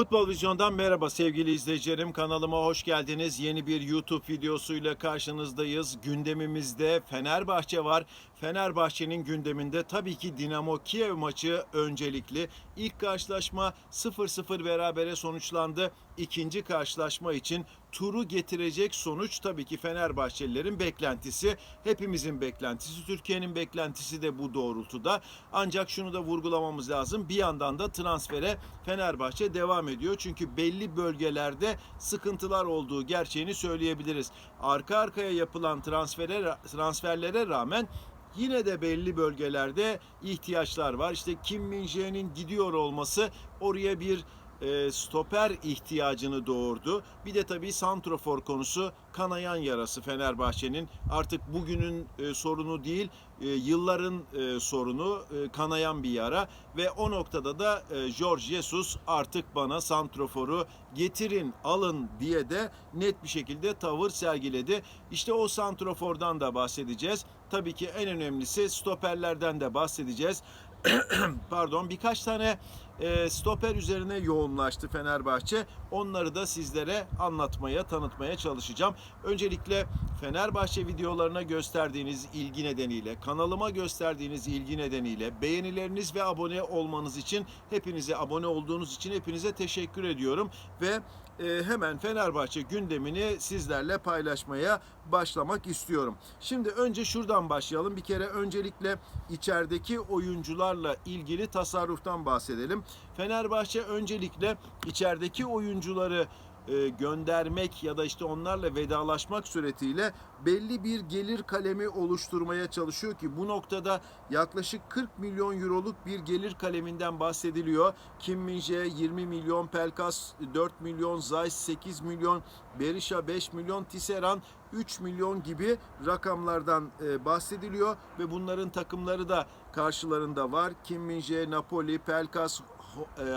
Futbol Vizyon'dan merhaba sevgili izleyicilerim. Kanalıma hoş geldiniz. Yeni bir YouTube videosuyla karşınızdayız. Gündemimizde Fenerbahçe var. Fenerbahçe'nin gündeminde tabii ki Dinamo Kiev maçı öncelikli. İlk karşılaşma 0-0 berabere sonuçlandı. İkinci karşılaşma için turu getirecek sonuç tabii ki Fenerbahçelilerin beklentisi. Hepimizin beklentisi, Türkiye'nin beklentisi de bu doğrultuda. Ancak şunu da vurgulamamız lazım. Bir yandan da transfere Fenerbahçe devam ediyor. Çünkü belli bölgelerde sıkıntılar olduğu gerçeğini söyleyebiliriz. Arka arkaya yapılan transfere transferlere rağmen Yine de belli bölgelerde ihtiyaçlar var. İşte Kim Min gidiyor olması oraya bir e, stoper ihtiyacını doğurdu. Bir de tabii santrofor konusu kanayan yarası Fenerbahçe'nin. Artık bugünün e, sorunu değil, e, yılların sorunu kanayan bir yara ve o noktada da e, Jorge Jesus artık bana santroforu getirin, alın diye de net bir şekilde tavır sergiledi. İşte o santrofordan da bahsedeceğiz. Tabii ki en önemlisi stoperlerden de bahsedeceğiz. Pardon birkaç tane e, stoper üzerine yoğunlaştı Fenerbahçe. Onları da sizlere anlatmaya, tanıtmaya çalışacağım. Öncelikle Fenerbahçe videolarına gösterdiğiniz ilgi nedeniyle, kanalıma gösterdiğiniz ilgi nedeniyle, beğenileriniz ve abone olmanız için hepinize abone olduğunuz için hepinize teşekkür ediyorum ve e, hemen Fenerbahçe gündemini sizlerle paylaşmaya başlamak istiyorum. Şimdi önce şuradan başlayalım. Bir kere öncelikle içerideki oyuncularla ilgili tasarruftan bahsedelim. Fenerbahçe öncelikle içerideki oyuncuları e, göndermek ya da işte onlarla vedalaşmak suretiyle belli bir gelir kalemi oluşturmaya çalışıyor ki bu noktada yaklaşık 40 milyon euroluk bir gelir kaleminden bahsediliyor. Kim Min-jae 20 milyon, Pelkas 4 milyon, Zeiss 8 milyon, Berisha 5 milyon, Tisserand 3 milyon gibi rakamlardan e, bahsediliyor ve bunların takımları da karşılarında var. Kim Min-jae, Napoli, Pelkas,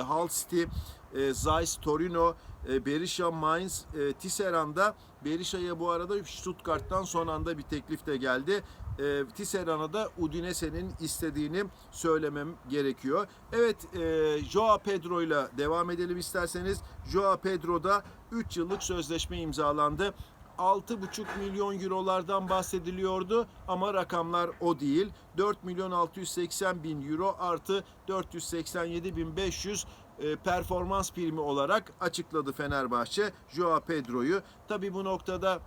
Hull City, e, Zeiss, Torino, e, Berisha, Mainz, e, Tisserand'da Berisha'ya bu arada Stuttgart'tan son anda bir teklif de geldi. E, Tisserand'a da Udinese'nin istediğini söylemem gerekiyor. Evet, e, Joao Pedro ile devam edelim isterseniz. Joao Pedro'da 3 yıllık sözleşme imzalandı. 6,5 milyon eurolardan bahsediliyordu ama rakamlar o değil. 4 milyon 680 bin euro artı 487 bin 500 e, performans primi olarak açıkladı Fenerbahçe Joao Pedro'yu. Tabi bu noktada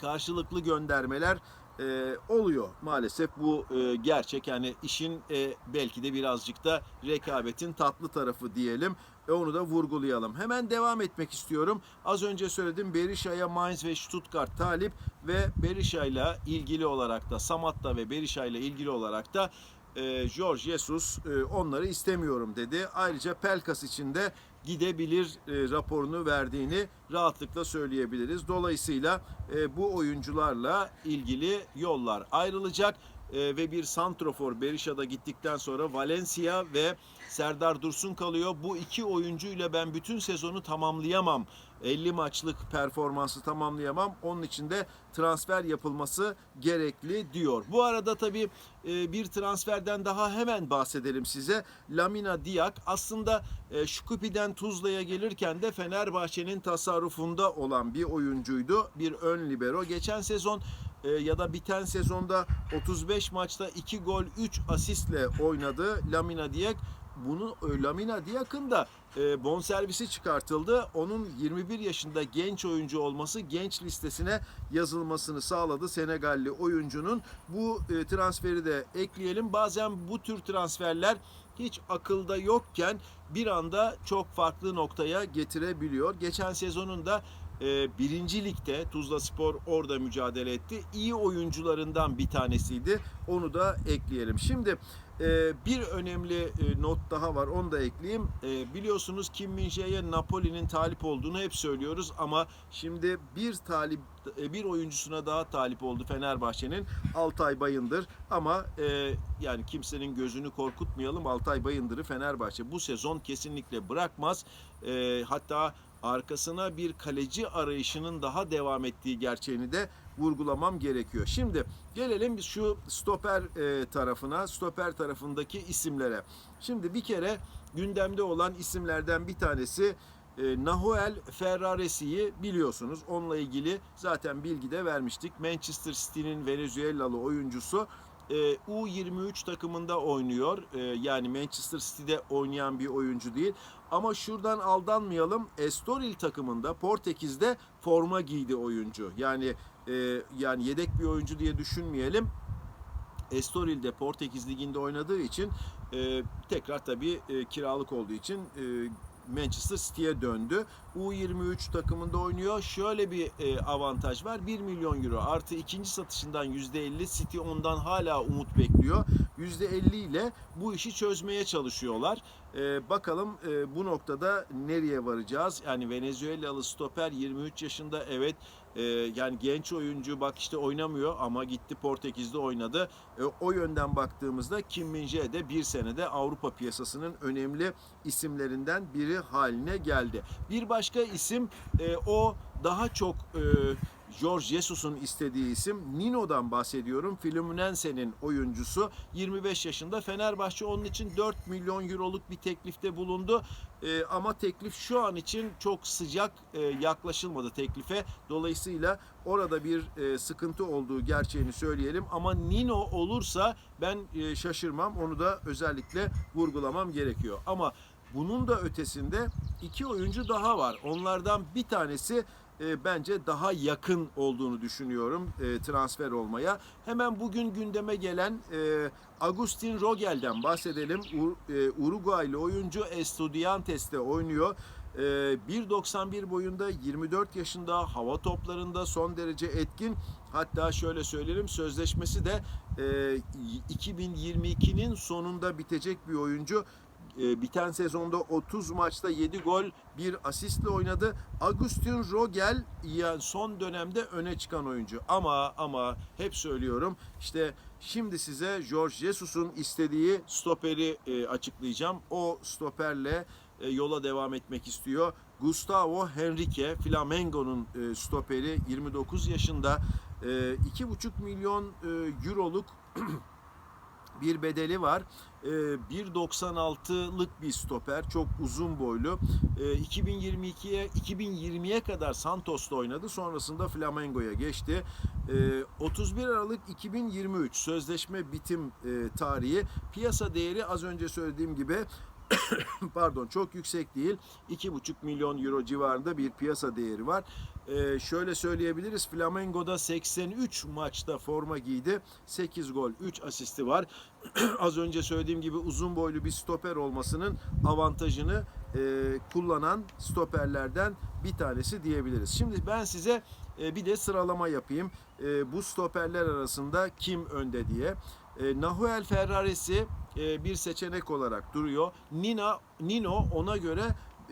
karşılıklı göndermeler e, oluyor maalesef bu e, gerçek yani işin belki de birazcık da rekabetin tatlı tarafı diyelim ve onu da vurgulayalım. Hemen devam etmek istiyorum. Az önce söyledim Berisha'ya Mainz ve Stuttgart talip ve Berisha ile ilgili olarak da Samatta ve Berisha ile ilgili olarak da e, Jorge Jesus e, onları istemiyorum dedi. Ayrıca Pelkas için de gidebilir e, raporunu verdiğini rahatlıkla söyleyebiliriz. Dolayısıyla e, bu oyuncularla ilgili yollar ayrılacak e, ve bir santrofor Berisha'da gittikten sonra Valencia ve Serdar Dursun kalıyor. Bu iki oyuncuyla ben bütün sezonu tamamlayamam. 50 maçlık performansı tamamlayamam. Onun için de transfer yapılması gerekli diyor. Bu arada tabii e, bir transferden daha hemen bahsedelim size. Lamina Diak aslında e, Şukupi'den Tuzla'ya gelirken de Fenerbahçe'nin tasarrufunda olan bir oyuncuydu. Bir ön libero. Geçen sezon e, ya da biten sezonda 35 maçta 2 gol 3 asistle oynadı Lamina Diak. Bunu e, Lamina Diak'ın da e, bonservisi çıkartıldı. Onun 21 yaşında genç oyuncu olması genç listesine yazılmasını sağladı Senegalli oyuncunun. Bu e, transferi de ekleyelim. Bazen bu tür transferler hiç akılda yokken bir anda çok farklı noktaya getirebiliyor. Geçen sezonun da e, birinci ligde Tuzla Spor orada mücadele etti. İyi oyuncularından bir tanesiydi. Onu da ekleyelim. Şimdi e, bir önemli e, not daha var. Onu da ekleyeyim. E, biliyorsunuz Kim Min Jae'ye Napoli'nin talip olduğunu hep söylüyoruz ama şimdi bir talip bir oyuncusuna daha talip oldu Fenerbahçe'nin Altay Bayındır ama yani kimsenin gözünü korkutmayalım Altay Bayındır'ı Fenerbahçe bu sezon kesinlikle bırakmaz. Hatta arkasına bir kaleci arayışının daha devam ettiği gerçeğini de vurgulamam gerekiyor. Şimdi gelelim şu stoper e, tarafına, stoper tarafındaki isimlere. Şimdi bir kere gündemde olan isimlerden bir tanesi e, Nahuel Ferraresi'yi biliyorsunuz. Onunla ilgili zaten bilgi de vermiştik. Manchester City'nin Venezuelalı oyuncusu e, U23 takımında oynuyor. E, yani Manchester City'de oynayan bir oyuncu değil. Ama şuradan aldanmayalım. Estoril takımında Portekiz'de forma giydi oyuncu. Yani e, yani yedek bir oyuncu diye düşünmeyelim. Estoril'de Portekiz Ligi'nde oynadığı için tekrar tabii kiralık olduğu için Manchester City'ye döndü. U23 takımında oynuyor. Şöyle bir e, avantaj var. 1 milyon euro artı ikinci satışından %50 City ondan hala umut bekliyor. %50 ile bu işi çözmeye çalışıyorlar. E, bakalım e, bu noktada nereye varacağız? Yani Venezuelalı stoper 23 yaşında evet e, yani genç oyuncu bak işte oynamıyor ama gitti Portekiz'de oynadı. E, o yönden baktığımızda Kim Min-jae de bir senede Avrupa piyasasının önemli isimlerinden biri haline geldi. Bir başka isim e, o daha çok e, George Jesus'un istediği isim Nino'dan bahsediyorum. Fluminense'nin oyuncusu 25 yaşında Fenerbahçe onun için 4 milyon euroluk bir teklifte bulundu. E, ama teklif şu an için çok sıcak e, yaklaşılmadı teklife. Dolayısıyla orada bir e, sıkıntı olduğu gerçeğini söyleyelim. Ama Nino olursa ben e, şaşırmam. Onu da özellikle vurgulamam gerekiyor. Ama bunun da ötesinde iki oyuncu daha var. Onlardan bir tanesi e, bence daha yakın olduğunu düşünüyorum e, transfer olmaya. Hemen bugün gündeme gelen e, Agustin Rogel'den bahsedelim. Ur, e, Uruguaylı oyuncu Estudiantes'te oynuyor. E, 1.91 boyunda 24 yaşında hava toplarında son derece etkin. Hatta şöyle söyleyelim sözleşmesi de e, 2022'nin sonunda bitecek bir oyuncu. E, biten sezonda 30 maçta 7 gol, 1 asistle oynadı. Agustin Rogel yani son dönemde öne çıkan oyuncu. Ama ama hep söylüyorum işte şimdi size George Jesus'un istediği stoperi e, açıklayacağım. O stoperle e, yola devam etmek istiyor. Gustavo Henrique, Flamengo'nun e, stoperi 29 yaşında. E, 2,5 milyon e, euroluk bir bedeli var. Ee, 1.96'lık bir stoper. Çok uzun boylu. Ee, 2022'ye 2020'ye kadar Santos'ta oynadı. Sonrasında Flamengo'ya geçti. Ee, 31 Aralık 2023 sözleşme bitim e, tarihi. Piyasa değeri az önce söylediğim gibi pardon çok yüksek değil. 2,5 milyon euro civarında bir piyasa değeri var. Ee, şöyle söyleyebiliriz. Flamengo'da 83 maçta forma giydi. 8 gol, 3 asisti var. Az önce söylediğim gibi uzun boylu bir stoper olmasının avantajını e, kullanan stoperlerden bir tanesi diyebiliriz. Şimdi ben size e, bir de sıralama yapayım. E, bu stoperler arasında kim önde diye. E, Nahuel Ferraresi e, bir seçenek olarak duruyor. Nina Nino ona göre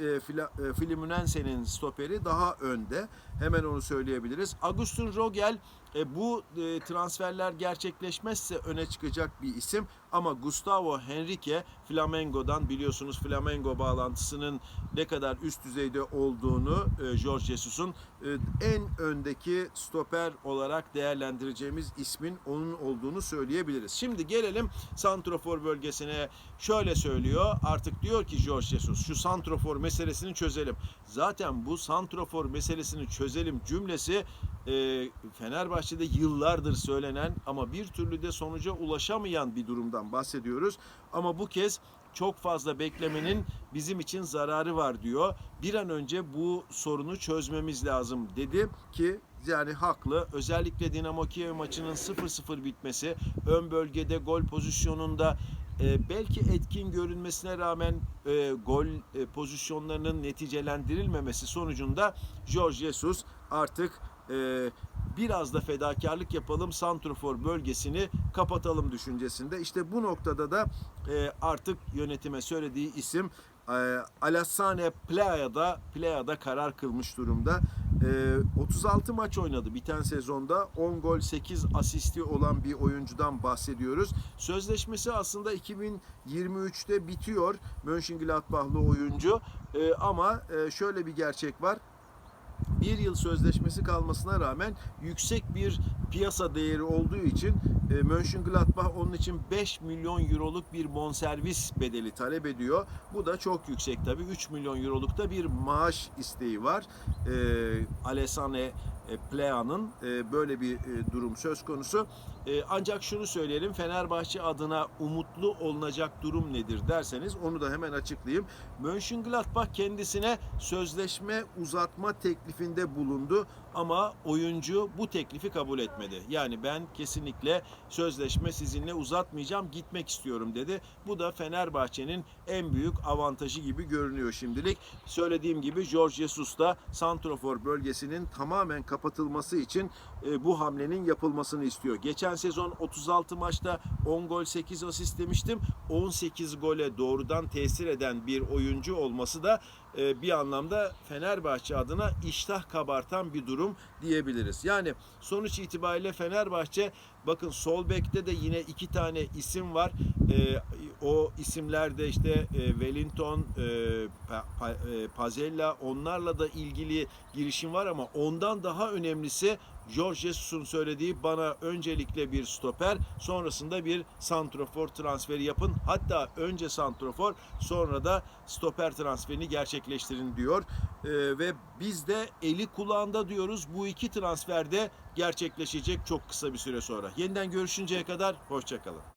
e, Fila, e, Fluminense'nin stoperi daha önde. Hemen onu söyleyebiliriz. Agustin Rogel e, bu e, transferler gerçekleşmezse öne çıkacak bir isim ama Gustavo Henrique Flamengo'dan biliyorsunuz Flamengo bağlantısının ne kadar üst düzeyde olduğunu e, Jorge Jesus'un e, en öndeki stoper olarak değerlendireceğimiz ismin onun olduğunu söyleyebiliriz. Şimdi gelelim santrofor bölgesine. Şöyle söylüyor. Artık diyor ki Jorge Jesus şu santrofor meselesini çözelim. Zaten bu santrofor meselesini çözelim cümlesi e, Fenerbahçe'de yıllardır söylenen ama bir türlü de sonuca ulaşamayan bir durumdan bahsediyoruz. Ama bu kez çok fazla beklemenin bizim için zararı var diyor. Bir an önce bu sorunu çözmemiz lazım dedi ki yani haklı. Özellikle Dinamo Kiev maçının 0-0 bitmesi, ön bölgede gol pozisyonunda e, belki etkin görünmesine rağmen e, gol e, pozisyonlarının neticelendirilmemesi sonucunda Jorge Jesus artık e, biraz da fedakarlık yapalım santrofor bölgesini kapatalım düşüncesinde. İşte bu noktada da e, artık yönetime söylediği isim e, Alassane Playa'da Playa'da karar kılmış durumda. E, 36 maç oynadı biten sezonda. 10 gol 8 asisti olan bir oyuncudan bahsediyoruz. Sözleşmesi aslında 2023'te bitiyor. Mönchengladbach'lı oyuncu. E, ama e, şöyle bir gerçek var bir yıl sözleşmesi kalmasına rağmen yüksek bir piyasa değeri olduğu için e, Mönchengladbach onun için 5 milyon euroluk bir bonservis bedeli talep ediyor. Bu da çok yüksek tabii. 3 milyon euroluk da bir maaş isteği var. E, Alessane e, Plea'nın e, böyle bir durum söz konusu. Ancak şunu söyleyelim Fenerbahçe adına umutlu olunacak durum nedir derseniz onu da hemen açıklayayım. Mönchengladbach kendisine sözleşme uzatma teklifinde bulundu ama oyuncu bu teklifi kabul etmedi. Yani ben kesinlikle sözleşme sizinle uzatmayacağım gitmek istiyorum dedi. Bu da Fenerbahçe'nin en büyük avantajı gibi görünüyor şimdilik. Söylediğim gibi George Jesus da Santrofor bölgesinin tamamen kapatılması için e, bu hamlenin yapılmasını istiyor. Geçen sezon 36 maçta 10 gol 8 asist demiştim. 18 gole doğrudan tesir eden bir oyuncu olması da bir anlamda Fenerbahçe adına iştah kabartan bir durum diyebiliriz. Yani sonuç itibariyle Fenerbahçe bakın sol bekte de yine iki tane isim var. E, o isimlerde işte e, Wellington, e, Pa- Pa- e, Pazella onlarla da ilgili girişim var ama ondan daha önemlisi George Jesus'un söylediği bana öncelikle bir stoper sonrasında bir santrofor transferi yapın. Hatta önce santrofor sonra da stoper transferini gerçekleştirin diyor. Ee, ve biz de eli kulağında diyoruz bu iki transferde gerçekleşecek çok kısa bir süre sonra. Yeniden görüşünceye kadar hoşçakalın.